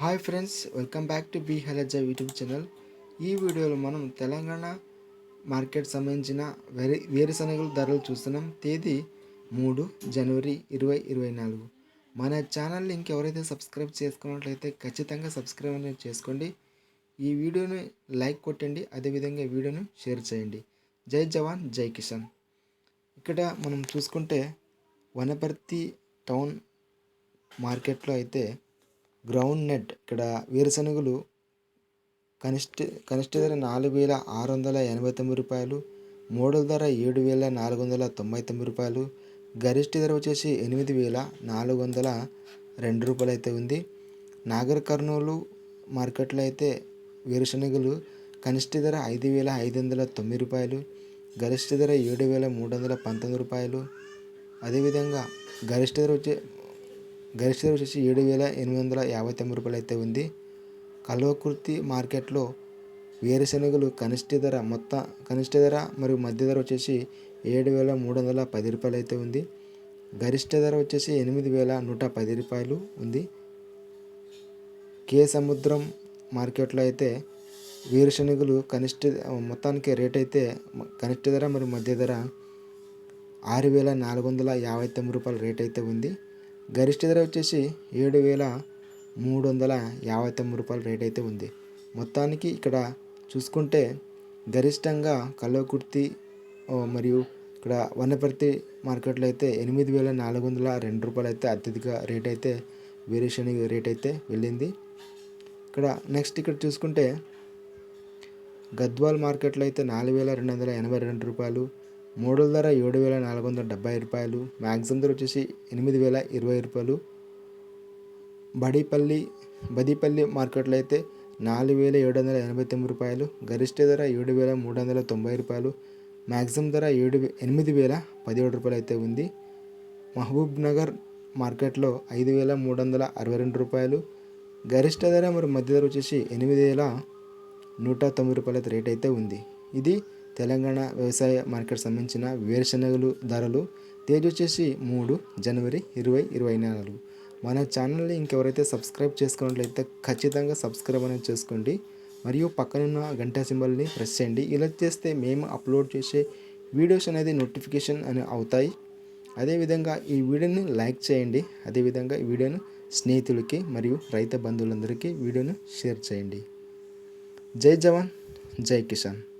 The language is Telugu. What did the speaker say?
Hi friends welcome back to be హెలజా యూట్యూబ్ ఛానల్. ఈ వీడియోలో మనం తెలంగాణ మార్కెట్ సంబంధించిన వేరే వేరుశనగల ధరలు చూస్తున్నాం. తేదీ మూడు జనవరి ఇరవై ఇరవై నాలుగు. మన ఛానల్ని ఇంకెవరైతే సబ్స్క్రైబ్ చేసుకున్నట్లయితే ఖచ్చితంగా సబ్స్క్రైబ్ అనేది చేసుకోండి. ఈ వీడియోని లైక్ కొట్టండి అదేవిధంగా వీడియోను షేర్ చేయండి. జై జవాన్ జై కిషన్ ఇక్కడ మనం చూసుకుంటే వనపర్తి టౌన్ మార్కెట్లో అయితే గ్రౌండ్ నెట్ ఇక్కడ వేరుశనగలు కనిష్ట కనిష్ట ధర నాలుగు వేల ఆరు వందల ఎనభై తొమ్మిది రూపాయలు మూడో ధర ఏడు వేల నాలుగు వందల తొంభై తొమ్మిది రూపాయలు గరిష్ట ధర వచ్చేసి ఎనిమిది వేల నాలుగు వందల రెండు రూపాయలు అయితే ఉంది. నాగర్ కర్నూలు మార్కెట్లో అయితే వేరుశనగలు కనిష్ట ధర ఐదు వేల ఐదు వందల తొమ్మిది రూపాయలు గరిష్ట ధర ఏడు వేల మూడు వందల పంతొమ్మిది రూపాయలు. అదేవిధంగా గరిష్ట ధర వచ్చే గరిష్ట ధర వచ్చేసి ఏడు వేల ఎనిమిది వందల యాభై తొమ్మిది రూపాయలు అయితే ఉంది. కల్వకుర్తి మార్కెట్లో వేరుశనగలు కనిష్ట ధర మొత్తం కనిష్ట ధర మరియు మధ్య ధర వచ్చేసి ఏడు వేల మూడు వందల పది రూపాయలు అయితే ఉంది. గరిష్ట ధర వచ్చేసి ఎనిమిది వేల నూట పది రూపాయలు ఉంది. కే సముద్రం మార్కెట్లో అయితే వేరుశనగలు కనిష్ట మొత్తానికి రేట్ అయితే కనిష్ట ధర మరియు మధ్య ధర ఆరు వేల నాలుగు వందల యాభై తొమ్మిది రూపాయల రేట్ అయితే ఉంది. గరిష్ట ధర వచ్చేసి ఏడు వేల మూడు వందల యాభై తొమ్మిది రూపాయల రేట్ అయితే ఉంది. మొత్తానికి ఇక్కడ చూసుకుంటే గరిష్టంగా కల్వకుర్తి ఓ, మరియు ఇక్కడ వనపర్తి మార్కెట్లో అయితే ఎనిమిది వేల నాలుగు వందల రెండు రూపాయలు అయితే అత్యధిక రేట్ అయితే వేరియేషన్ రేట్ అయితే వెళ్ళింది. ఇక్కడ నెక్స్ట్ ఇక్కడ చూసుకుంటే గద్వాల్ మార్కెట్లో అయితే నాలుగు వేల రెండు వందల ఎనభై రెండు రూపాయలు మోడల్ ధర ఏడు వేల నాలుగు వందల డెబ్బై రూపాయలు మ్యాక్సిమం ధర వచ్చేసి ఎనిమిది వేల ఇరవై రూపాయలు. బడిపల్లి బదిపల్లి మార్కెట్లో అయితే నాలుగు వేల ఏడు వందల ఎనభై తొమ్మిది రూపాయలు గరిష్ట ధర ఏడు వేల మూడు వందల తొంభై రూపాయలు మ్యాక్సిమం ధర ఏడు ఎనిమిది వేల పదిహేడు రూపాయలు అయితే ఉంది. మహబూబ్ నగర్ మార్కెట్లో ఐదు వేల మూడు వందల అరవై రెండు రూపాయలు గరిష్ట ధర మరియు మధ్య ధర వచ్చేసి ఎనిమిది వేల నూట తొమ్మిది రూపాయల రేట్ అయితే ఉంది. ఇది తెలంగాణ వ్యవసాయ మార్కెట్ సంబంధించిన వేరుశనగలు ధరలు తేదీ వచ్చేసి మూడు జనవరి ఇరవై ఇరవై నాలుగు. మన ఛానల్ని ఇంకెవరైతే సబ్స్క్రైబ్ చేసుకున్నట్లయితే ఖచ్చితంగా సబ్స్క్రైబ్ అనేది చేసుకోండి. మరియు పక్కనున్న గంట సింబల్ని ప్రెస్ చేయండి. ఇలా చేస్తే మేము అప్లోడ్ చేసే వీడియోస్ అనేది నోటిఫికేషన్ అని అవుతాయి. అదేవిధంగా ఈ వీడియోని లైక్ చేయండి. అదేవిధంగా ఈ వీడియోను స్నేహితులకి మరియు రైతు బంధువులందరికీ వీడియోను షేర్ చేయండి. జై జవాన్ జై కిసాన్.